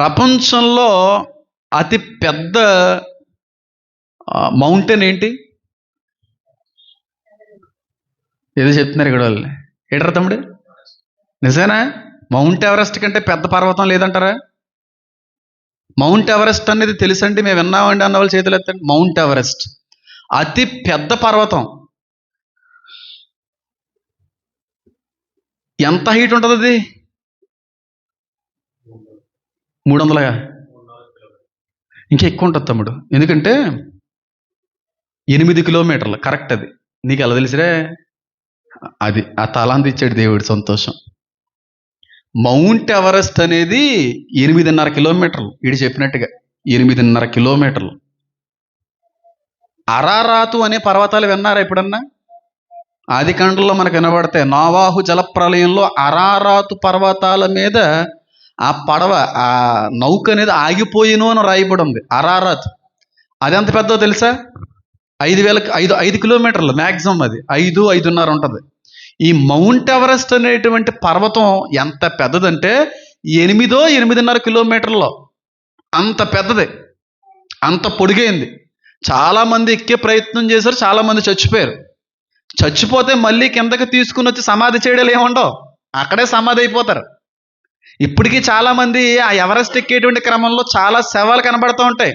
ప్రపంచంలో అతి పెద్ద మౌంటైన్ ఏంటి? ఏదో చెప్తున్నారు ఇక్కడ వాళ్ళు ఏటరా తమ్ముడు? నిజమేనా? మౌంట్ ఎవరెస్ట్ కంటే పెద్ద పర్వతం లేదంటారా? మౌంట్ ఎవరెస్ట్ అనేది తెలుసండి మేము విన్నామండి అన్న వాళ్ళు చేతులు ఎత్తండి. మౌంట్ ఎవరెస్ట్ అతి పెద్ద పర్వతం. ఎంత హీట్ ఉంటుంది అది మూడు వందల ఇంకా ఎక్కువ ఉంటుంది తమ్ముడు. ఎందుకంటే ఎనిమిది కిలోమీటర్లు కరెక్ట్ అది. నీకు ఎలా తెలిసిరే అది ఆ తలాంతి ఇచ్చాడు దేవుడు సంతోషం. మౌంట్ ఎవరెస్ట్ అనేది ఎనిమిదిన్నర కిలోమీటర్లు వీడు చెప్పినట్టుగా ఎనిమిదిన్నర కిలోమీటర్లు. అరారాతు అనే పర్వతాలు విన్నారా ఎప్పుడన్నా? ఆది కండల్లో మనకు వినబడతాయి. నావాహు జలప్రలయంలో అరారాతు పర్వతాల మీద ఆ పడవ ఆ నౌక అనేది ఆగిపోయిను అని రాయబడి ఉంది అరారాత్. అది ఎంత పెద్దో తెలుసా? ఐదు వేల ఐదు ఐదు కిలోమీటర్లు మ్యాక్సిమం అది. ఐదు ఐదున్నర ఉంటుంది. ఈ మౌంట్ ఎవరెస్ట్ అనేటువంటి పర్వతం ఎంత పెద్దదంటే ఎనిమిదో ఎనిమిదిన్నర కిలోమీటర్లో. అంత పెద్దది. అంత పొడిగైంది. చాలామంది ఎక్కే ప్రయత్నం చేశారు చాలామంది చచ్చిపోయారు. చచ్చిపోతే మళ్ళీ కిందకి తీసుకుని వచ్చి సమాధి చేయడాలు ఏముండవు? అక్కడే సమాధి అయిపోతారు. ఇప్పటికీ చాలామంది ఆ ఎవరెస్ట్ ఎక్కేటువంటి క్రమంలో చాలా శవాలు కనబడుతూ ఉంటాయి.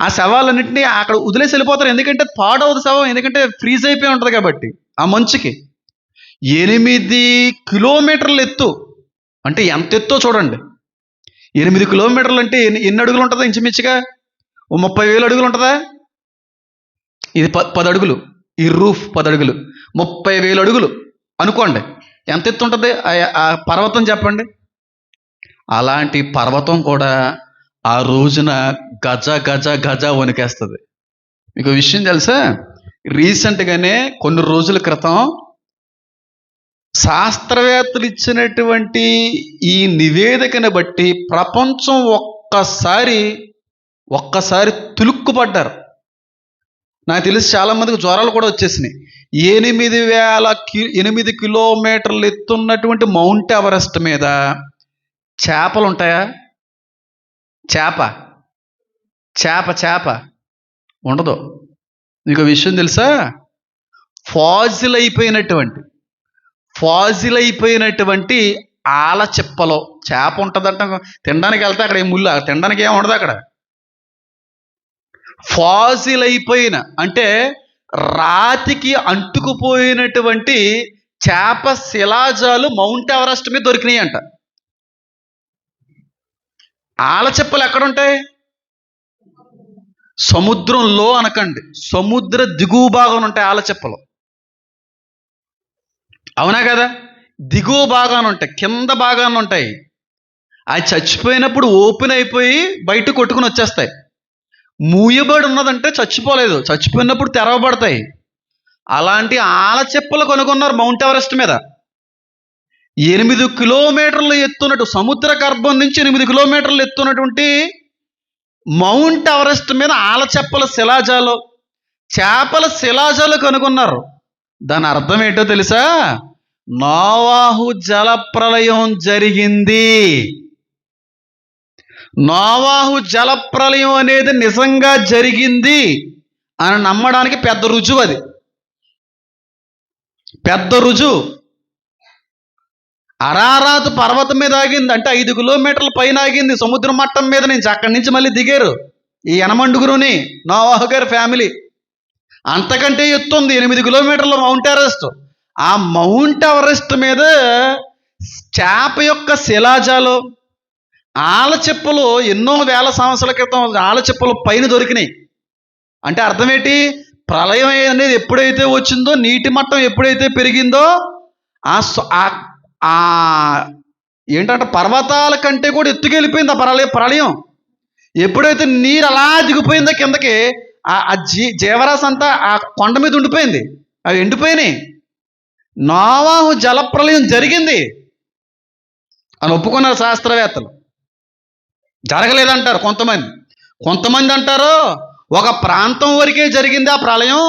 ఆ శవాలన్నింటినీ అక్కడ వదిలేసి వెళ్ళిపోతారు. ఎందుకంటే పాడవదు శవం ఎందుకంటే ఫ్రీజ్ అయిపోయి ఉంటుంది కాబట్టి ఆ మంచుకి. ఎనిమిది కిలోమీటర్ల ఎత్తు. అంటే ఎంత ఎత్తో చూడండి. ఎనిమిది కిలోమీటర్లు అంటే ఎన్ని ఎన్ని అడుగులు ఉంటుందా ఇంచుమించుగా? ఓ ముప్పై వేలు అడుగులు ఉంటుందా? ఇది ప పది అడుగులు ఈ రూఫ్ పది అడుగులు ముప్పై వేలు అడుగులు. అనుకోండి. ఎంత ఎత్తు ఉంటుంది? ఆ- ఆ పర్వతం చెప్పండి. అలాంటి పర్వతం కూడా ఆ రోజున గజ గజ గజ వణికేస్తుంది. మీకు విషయం తెలుసా? రీసెంట్గానే కొన్ని రోజుల క్రితం శాస్త్రవేత్తలు ఇచ్చినటువంటి ఈ నివేదికను బట్టి ప్రపంచం ఒక్కసారి ఒక్కసారి తులుక్కుపడ్డారు. నాకు తెలిసి చాలా మందికి జ్వరాలు కూడా వచ్చేసినాయి. ఎనిమిది వేల కి ఎనిమిది కిలోమీటర్లు ఎత్తున్నటువంటి మౌంట్ ఎవరెస్ట్ మీద చేపలు ఉంటాయా? చేప. చేప చేప. ఉండదు. నీకు విషయం తెలుసా? ఫాజిల్ అయిపోయినటువంటి ఫాజిల్ అయిపోయినటువంటి ఆల చిప్పలో. చేప ఉంటుందంట తినడానికి వెళ్తే అక్కడ ఏం ముళ్ళు తినడానికి ఏం ఉండదు అక్కడ. ఫాజిల్ అయిపోయిన అంటే రాతికి అంటుకుపోయినటువంటి చేప శిలాజాలు మౌంట్ ఎవరెస్ట్ మీద దొరికినాయి అంట ఆల చెప్పలు ఎక్కడ ఉంటాయి సముద్రంలో అనకండి. సముద్ర దిగువ భాగం ఉంటాయి ఆలచిప్పలు అవునా కదా? దిగువ భాగాన ఉంటాయి కింద భాగాన ఉంటాయి. అవి చచ్చిపోయినప్పుడు ఓపెన్ అయిపోయి బయట కొట్టుకుని వచ్చేస్తాయి. మూయబడి ఉన్నదంటే చచ్చిపోలేదు. చచ్చిపోయినప్పుడు తెరవబడతాయి. అలాంటి ఆల చెప్పులు కొనుక్కున్నారు మౌంట్ ఎవరెస్ట్ మీద. ఎనిమిది కిలోమీటర్లు ఎత్తున్నట్టు సముద్ర గర్భం నుంచి ఎనిమిది కిలోమీటర్లు ఎత్తున్నటువంటి మౌంట్ ఎవరెస్ట్ మీద ఆల చెప్పల శిలాజాలు చేపల శిలాజాలు కనుగొన్నారు. దాని అర్థం ఏంటో తెలుసా? నోవాహు జలప్రలయం జరిగింది. నోవాహు జలప్రలయం అనేది నిజంగా జరిగింది అని నమ్మడానికి పెద్ద రుజువు అది. పెద్ద రుజువు. అరారాత్ పర్వతం మీద ఆగింది. అంటే ఐదు కిలోమీటర్ల పైన ఆగింది. సముద్ర మట్టం మీద నుంచి అక్కడి నుంచి మళ్ళీ దిగారు ఈ యనమండుగురుని నోవాహు గారి ఫ్యామిలీ. అంతకంటే ఎత్తు ఉంది. ఎనిమిది కిలోమీటర్ల మౌంట్ ఎవరెస్ట్. ఆ మౌంట్ ఎవరెస్ట్ మీద చేప యొక్క శిలాజాలు ఆల చెప్పులు ఎన్నో వేల సంవత్సరాల క్రితం ఆల చెప్పులు పైన దొరికినాయి. అంటే అర్థం ఏంటి ప్రళయం అనేది ఎప్పుడైతే వచ్చిందో నీటి మట్టం ఎప్పుడైతే పెరిగిందో ఆ ఆ- ఏంటంటే పర్వతాల కంటే కూడా ఎత్తుకెళ్ళిపోయింది ఆ ప్రళయ ప్రళయం. ఎప్పుడైతే నీరు అలా దిగిపోయిందో కిందకి ఆ ఆ జీ జీవరాశి అంతా ఆ కొండ మీద ఉండిపోయింది. అవి ఎండిపోయినాయి. నోవాహు జలప్రలయం జరిగింది. అని ఒప్పుకున్నారు శాస్త్రవేత్తలు. జరగలేదంటారు కొంతమంది. కొంతమంది అంటారు ఒక ప్రాంతం వరకే జరిగింది ఆ ప్రళయం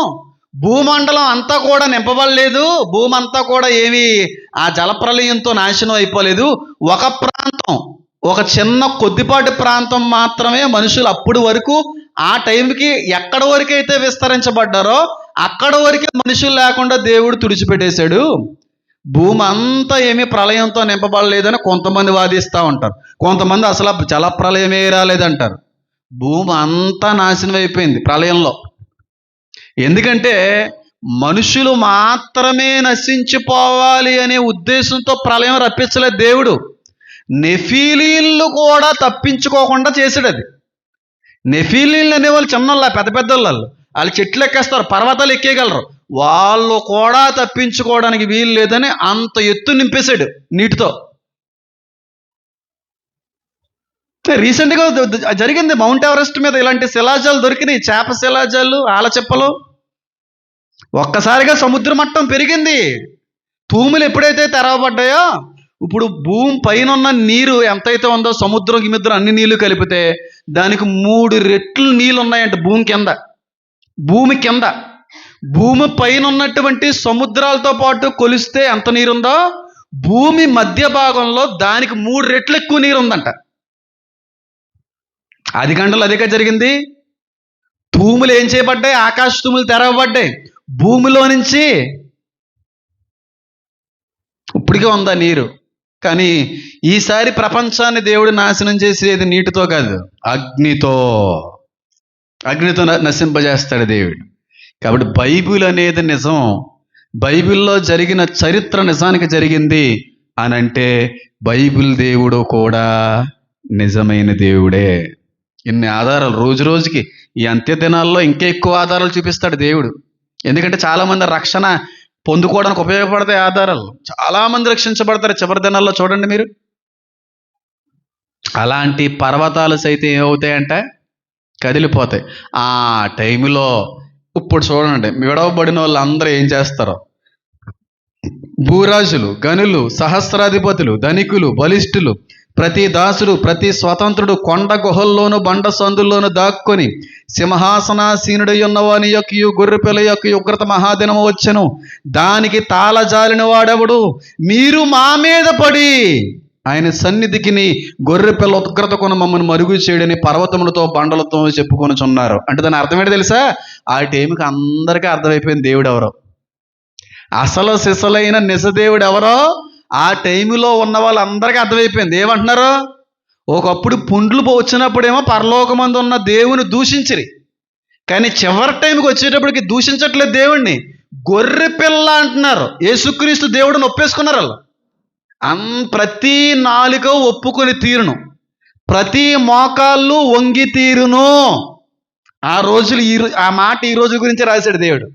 భూమండలం అంతా కూడా నింపబడలేదు భూమి అంతా కూడా ఏమి ఆ జలప్రలయంతో నాశనం అయిపోలేదు. ఒక ప్రాంతం ఒక చిన్న కొద్దిపాటి ప్రాంతం మాత్రమే మనుషులు అప్పుడు వరకు ఆ టైంకి ఎక్కడ వరకు అయితే విస్తరించబడ్డారో అక్కడ వరకే మనుషులు లేకుండా దేవుడు తుడిచిపెట్టేశాడు. భూమి అంతా ఏమీ ప్రళయంతో నింపబడలేదని కొంతమంది వాదిస్తూ ఉంటారు. కొంతమంది అసలు జల ప్రళయమే రాలేదంటారు. భూమి అంతా నాశనం అయిపోయింది ప్రళయంలో. ఎందుకంటే మనుషులు మాత్రమే నశించిపోవాలి అనే ఉద్దేశంతో ప్రళయం రప్పించలేదు దేవుడు. నెఫీలీళ్ళు కూడా తప్పించుకోకుండా చేసాడు అది. నెఫీలీళ్ళు అనేవాళ్ళు చిన్నోళ్ళ పెద్ద పెద్ద వాళ్ళు. వాళ్ళు చెట్లు ఎక్కేస్తారు పర్వతాలు ఎక్కేయగలరు. వాళ్ళు కూడా తప్పించుకోవడానికి వీలు లేదని అంత ఎత్తు నింపేశాడు నీటితో. రీసెంట్గా జరిగింది మౌంట్ ఎవరెస్ట్ మీద ఇలాంటి శిలాజాలు దొరికినాయి. చేప శిలాజాలు ఆలచెప్పలు ఒక్కసారిగా సముద్ర మట్టం పెరిగింది. తూములు ఎప్పుడైతే తెరవబడ్డాయో ఇప్పుడు భూమి పైన ఉన్న నీరు ఎంతైతే ఉందో సముద్రం గిమిద్రం అన్ని నీళ్ళు కలిపితే దానికి మూడు రెట్లు నీళ్ళు ఉన్నాయంట భూమి కింద. భూమి కింద. భూమి పైన ఉన్నటువంటి సముద్రాలతో పాటు కొలిస్తే ఎంత నీరుందో? భూమి మధ్య భాగంలో దానికి మూడు రెట్లు ఎక్కువ నీరు ఉందంట అది గంటలు అదిగా జరిగింది. భూములు ఏం చేయబడ్డాయి? ఆకాశ తూములు తెరవబడ్డాయి. భూమిలో నుంచి ఇప్పటికే ఉందా నీరు? కానీ ఈసారి ప్రపంచాన్ని దేవుడు నాశనం చేసేది నీటితో కాదు అగ్నితో. అగ్నితో న- నశింపజేస్తాడు దేవుడు. కాబట్టి బైబిల్ అనేది నిజం. బైబిల్లో జరిగిన చరిత్ర నిజానికి జరిగింది అని అంటే బైబిల్ దేవుడు కూడా నిజమైన దేవుడే. ఇన్ని ఆధారాలు రోజు రోజుకి ఈ అంత్య దినాల్లో ఇంకా ఎక్కువ ఆధారాలు చూపిస్తాడు దేవుడు. ఎందుకంటే చాలామంది రక్షణ పొందుకోవడానికి ఉపయోగపడతాయి ఆధారాలు. చాలామంది రక్షించబడతారు. చివరి దినాల్లో చూడండి మీరు. అలాంటి పర్వతాలు సైతం ఏమవుతాయంట కదిలిపోతాయి. ఆ టైంలో ఇప్పుడు చూడండి విడవబడిన వాళ్ళు అందరూ ఏం చేస్తారో? భూరాజులు గనులు సహస్రాధిపతులు ధనికులు బలిష్ఠులు ప్రతి దాసుడు ప్రతి స్వతంత్రుడు కొండ గుహల్లోను బండ సందుల్లోను దాక్కొని సింహాసనాసీనుడై ఉన్నవాని యొక్క గొర్రెపిల్ల యొక్క ఉగ్రత మహాదినము వచ్చెను. దానికి తాళజాలిన వాడెవడు? మీరు మా మీద పడి. ఆయన సన్నిధికిని గొర్రెపిల్ల ఉగ్రతకును మమ్మల్ని మరుగు చేయడని పర్వతములతో బండలతో చెప్పుకొనుచున్నారు. అంటే దాని అర్థం ఏంటి తెలుసా? ఆ టైంకి అందరికీ అర్థమైపోయింది దేవుడు ఎవరో అసలు సిసలైన నిజదేవుడు ఎవరో ఆ టైంలో ఉన్న వాళ్ళందరికీ అర్థమైపోయింది. ఏమంటున్నారు? ఒకప్పుడు పుండ్లు వచ్చినప్పుడేమో పరలోకమందు ఉన్న దేవుని దూషించిరి. కానీ చివరి టైంకి వచ్చేటప్పటికి దూషించట్లేదు దేవుణ్ణి. గొర్రె పిల్ల అంటున్నారు. యేసుక్రీస్తు దేవుడిని ఒప్పేసుకున్నారు వాళ్ళు. అన్ ప్రతి నాలుక ఒప్పుకొని తీరును. ప్రతి మోకాళ్ళు వంగి తీరును. ఆ రోజులు ఈ ఆ మాట ఈ రోజు గురించి రాశాడు దేవుడు.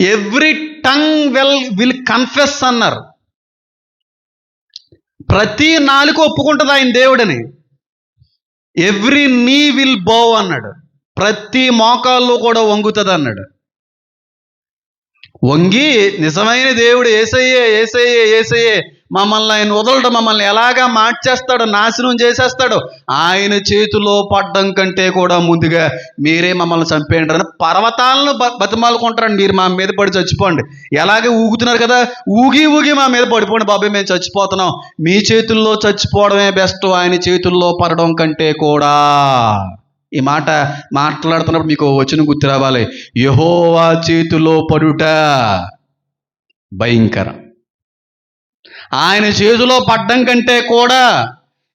Every tongue well will confess అన్నారు. ప్రతి నాలుక ఒప్పుకుంటుంది ఆయన దేవుడని. ఎవ్రీ నీ విల్ బో అన్నాడు. ప్రతి మోకాళ్ళు కూడా వంగుతుంది అన్నాడు వంగి నిజమైన దేవుడు ఏసయ్యే ఏసయ్యే ఏసయ్యే మమ్మల్ని ఆయన వదలడు మమ్మల్ని ఎలాగా మార్చేస్తాడో నాశనం చేసేస్తాడు ఆయన చేతిలో పడ్డం కంటే కూడా ముందుగా మీరే మమ్మల్ని చంపేయండి. అని పర్వతాలను బ బతిమాలుకుంటారండి మీరు మా మీద పడి చచ్చిపోండి. ఎలాగే ఊగుతున్నారు కదా ఊగి ఊగి మా మీద పడిపోండి బాబాయ్ మేము చచ్చిపోతున్నాం. మీ చేతుల్లో చచ్చిపోవడమే బెస్ట్ ఆయన చేతుల్లో పడడం కంటే కూడా. ఈ మాట మాట్లాడుతున్నప్పుడు మీకు వచ్చిన గుర్తు రావాలి. యహోవా చేతిలో పడుట భయంకరం. ఆయన చేతిలో పడ్డం కంటే కూడా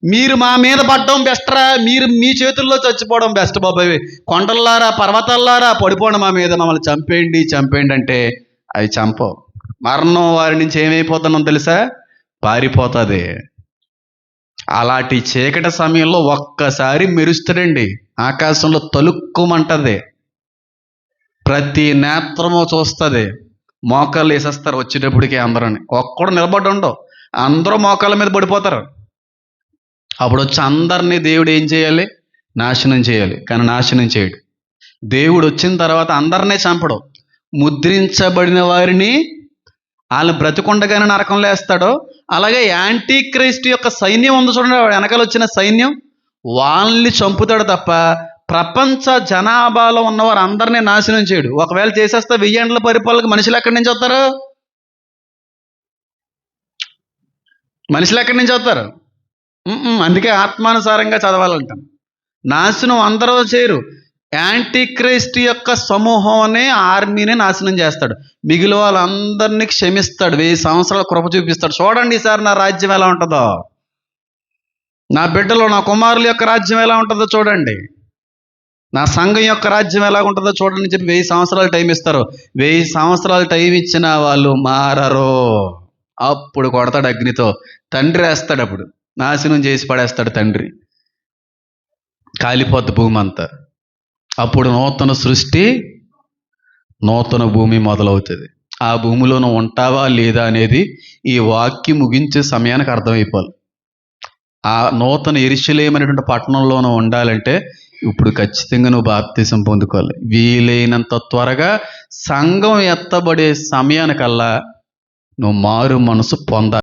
మీరు మా మీద పడ్డం బెస్ట్రా మీరు మీ చేతుల్లో చచ్చిపోవడం బెస్ట్ బాబాయ్. కొండల్లారా పర్వతాల్లారా పడిపోండి మా మీద. మమ్మల్ని చంపేయండి చంపేయండి అంటే అవి చంపవు. మరణం వారి నుంచి ఏమైపోతున్నాం తెలుసా? పారిపోతుంది. అలాంటి చీకటి సమయంలో ఒక్కసారి మెరుస్తాడండి. ఆకాశంలో తలుక్కుమంటది. ప్రతి నేత్రము చూస్తుంది. మోకాళ్ళు వేసేస్తారు వచ్చేటప్పటికి అందరని. ఒక్కడు నిలబడి ఉండవు అందరూ మోకాళ్ళ మీద పడిపోతారు. అప్పుడు వచ్చి అందరినీ దేవుడు ఏం చేయాలి? నాశనం చేయాలి. కానీ నాశనం చేయడు. దేవుడు వచ్చిన తర్వాత అందరినీ చంపడు. ముద్రించబడిన వారిని వాళ్ళు బ్రతికుండగానే నరకంలో వేస్తాడో. అలాగే యాంటీ క్రైస్ట్ యొక్క సైన్యం ఉంది చూడండి వెనకాల వచ్చిన సైన్యం. వాళ్ళని చంపుతాడు తప్ప ప్రపంచ జనాభాలో ఉన్నవారు అందరినీ నాశనం చేయడు. ఒకవేళ చేసేస్తే వెయ్యేండ్ల పరిపాలనకు మనుషులు ఎక్కడి నుంచి వస్తారు? మనుషులు ఎక్కడి నుంచి వస్తారు? అందుకే ఆత్మానుసారంగా చదవాలంటాం. నాశనం అందరూ చేయరు. యాంటీ క్రైస్ట్ యొక్క సమూహం అనే ఆర్మీని నాశనం చేస్తాడు. మిగిలిన వాళ్ళందరినీ క్షమిస్తాడు. వెయ్యి సంవత్సరాల కృప చూపిస్తాడు. చూడండి ఈసారి నా రాజ్యం ఎలా ఉంటుందో. నా బిడ్డలో నా కుమారుల యొక్క రాజ్యం ఎలా ఉంటుందో చూడండి. నా సంఘం యొక్క రాజ్యం ఎలా ఉంటుందో చూడండి చెప్పి వెయ్యి సంవత్సరాలు టైం ఇస్తారు. వెయ్యి సంవత్సరాలు టైం ఇచ్చిన వాళ్ళు మారరు. అప్పుడు కొడతాడు అగ్నితో. తండ్రి వేస్తాడు అప్పుడు. నాశనం చేసి పడేస్తాడు తండ్రి. కాలిపోద్ది భూమి అంతా. అప్పుడు నూతన సృష్టి నూతన భూమి మొదలవుతుంది. ఆ భూమిలో నువ్వు ఉంటావా లేదా అనేది ఈ వాక్యం ముగించే సమయానికి అర్థమైపోవాలి. ఆ నూతన ఎరిశలేమైనటువంటి పట్టణంలోనూ ఉండాలంటే ఇప్పుడు ఖచ్చితంగా నువ్వు బాప్తిసం పొందుకోవాలి. వీలైనంత త్వరగా సంఘం ఎత్తబడే సమయానికల్లా నువ్వు మారు మనసు పొందాలి.